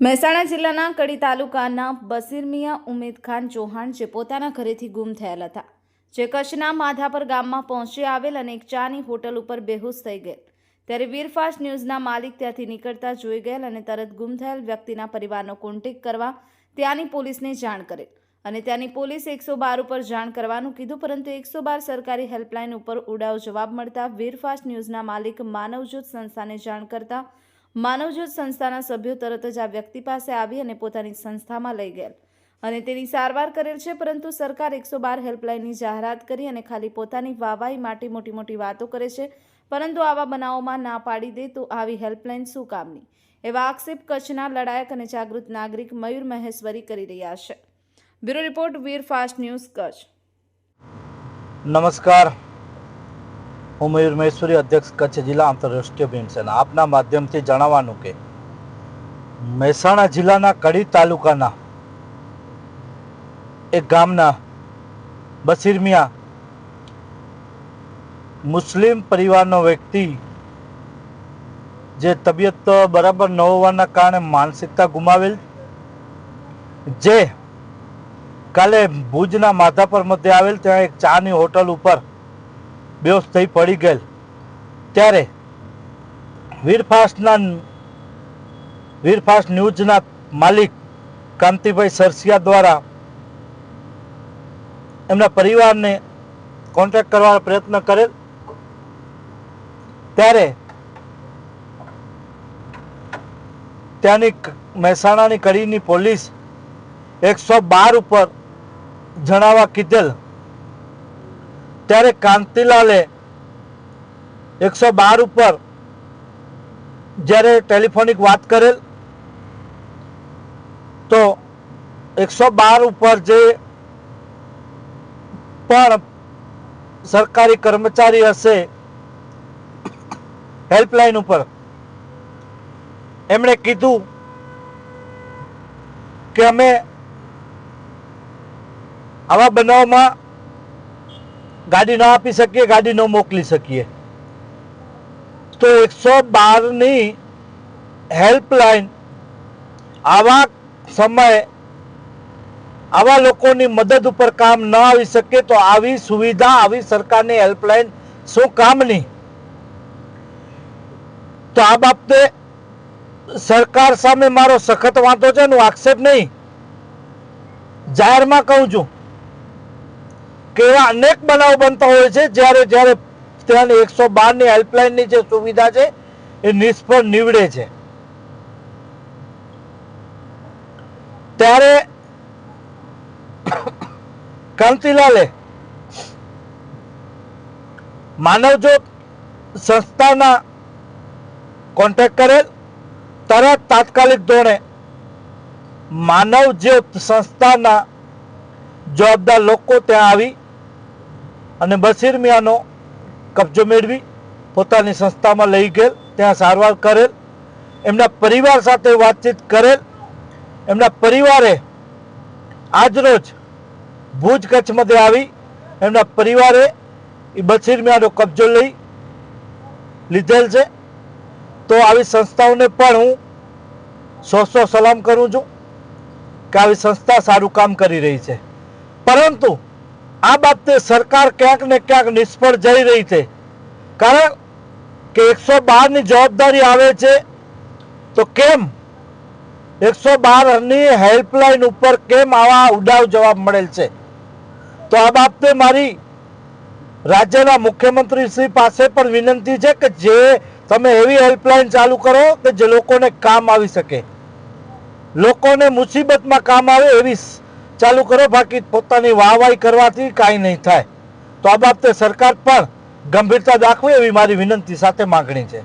મહેસાણા જિલ્લાના કડી તાલુકાના બસીરમિયા ઉમેદ ખાન ચૌહાણ જે પોતાના ઘરેથી ગુમ થયેલ હતા. જે કચ્છના માધાપર ગામમાં પહોંચી આવેલ અને એક ચાની હોટલ ઉપર બેહોશ થઈ ગયેલ. ત્યારે વીરફાસ્ટ ન્યૂઝના માલિક ત્યાંથી નીકળતા જોઈ ગયેલ અને તરત ગુમ થયેલ વ્યક્તિના પરિવારનો કોન્ટેક કરવા ત્યાંની પોલીસને જાણ કરેલ. અને ત્યાંની પોલીસ એકસો બાર ઉપર જાણ કરવાનું કીધું, પરંતુ એકસો બાર સરકારી હેલ્પલાઇન ઉપર ઉડાવ જવાબ મળતા વીરફાસ્ટ ન્યૂઝના માલિક માનવજ્યોત સંસ્થાને જાણ કરતા માનવજ્યોત સંસ્થાના સભ્યો તરત જ આ વ્યક્તિ પાસે આવી અને પોતાની સંસ્થામાં લઈ ગયેલ. અને તેની સારવાર કરેલ છે, પરંતુ સરકાર એકસો બાર હેલ્પલાઇનની જાહેરાત કરી અને ખાલી પોતાની વાવાઈ માટે મોટી મોટી વાતો કરે છે. પરંતુ આવા બનાવોમાં ના પાડી દે તો આવી હેલ્પલાઇન શું કામની? એવા આક્ષેપ કચ્છના લડાયક અને જાગૃત નાગરિક મયુર મહેશ્વરી કરી રહ્યા છે. Bureau report, Veer fast news Kutch. નમસ્કાર. હું મયુર મહેશ્વરી અધ્યક્ષ કચ્છ જિલ્લા આંતરરાષ્ટ્રીય ભીમસેના. આપના માધ્યમથી જણાવવાનું કે, મહેસાણા જિલ્લાના કડી તાલુકાના એક ગામના બસીરમિયા મુસ્લિમ પરિવારનો વ્યક્તિ, જે તબિયત બરાબર ન હોવાના કારણે માનસિકતા ગુમાવેલ, જે કાલે ભુજના માધાપર મધ્ય આવેલ, ત્યાં એક ચાની હોટલ ઉપર બેહોશ થઈ પડી ગયેલ. ત્યારે વીરફાસ્ટના વીરફાસ્ટ ન્યૂઝના માલિક કાંતિભાઈ સરસિયા દ્વારા એમના પરિવારને કોન્ટેક્ટ કરવાનો પ્રયત્ન કરેલ. ત્યારે ત્યાંની મહેસાણાની કડીની પોલીસ એકસો બાર ઉપર જણાવવા કીધેલ ત્યારે કાંતિલાલે એકસો બાર ઉપર જ્યારે ટેલિફોનિક વાત કરેલ, તો એકસો બાર ઉપર જે પણ સરકારી કર્મચારી હશે, હેલ્પલાઇન ઉપર, એમણે કીધું કે અમે આવા બનાવમાં ગાડી ન આપી શકીએ, ગાડી ન મોકલી શકીએ. તો એકસો બારની હેલ્પલાઇન આવા સમયે આવા લોકોની મદદ ઉપર કામ ન આવી શકે તો આવી સુવિધા, આવી સરકારની હેલ્પલાઇન શું કામની? તો આ બાબતે સરકાર સામે મારો સખત વાંધો છે હું આક્ષેપ નહીં. જાહેરમાં કહું છું કે એવા અનેક બનાવ બનતા હોય છે. જ્યારે જ્યારે ત્યાંની એકસો બારની હેલ્પલાઇનની જે સુવિધા છે, એ નિષ્ફળ નીવડે છે. ત્યારે કાંતિલાલે માનવજ્યોત સંસ્થાના કોન્ટેક્ટ કરેલ તરત તાત્કાલિક ધોરણે માનવજ્યોત સંસ્થાના જવાબદાર લોકો ત્યાં આવી અને બશીર મિયાનો કબજો મેળવી પોતાની સંસ્થામાં લઈ ગયેલ, ત્યાં સારવાર કરેલ, એમના પરિવાર સાથે વાતચીત કરેલ, એમના પરિવારે આજરોજ ભુજ કચ્છ મધ્ય આવી, એમના પરિવારે એ બશીર મિયાનો કબજો લઈ લીધેલ છે. તો આવી સંસ્થાઓને પણ હું સો સો સલામ કરું છું કે આવી સંસ્થા સારું કામ કરી રહી છે. પરંતુ આ બાબતે સરકાર ક્યાંક ને ક્યાંક નિષ્ફળ જઈ રહી છે. કારણ કે એકસો બારની જવાબદારી આવે છે, તો કેમ? એકસો બારની હેલ્પલાઇન ઉપર કેમ આવા ઉડાવ જવાબ મળેલ છે? તો આ બાબતે મારી રાજ્યના મુખ્યમંત્રી શ્રી પાસે પણ વિનંતી છે કે જે તમે એવી હેલ્પલાઇન ચાલુ કરો કે જે લોકોને કામ આવી શકે. લોકોને મુસીબતમાં કામ આવે એવી ચાલુ કરો, બાકી પોતાની વાહવાહી કરવાથી કાંઈ નહીં થાય. તો આ બાબતે સરકાર પણ ગંભીરતા દાખવે એવી મારી વિનંતી સાથે માગણી છે.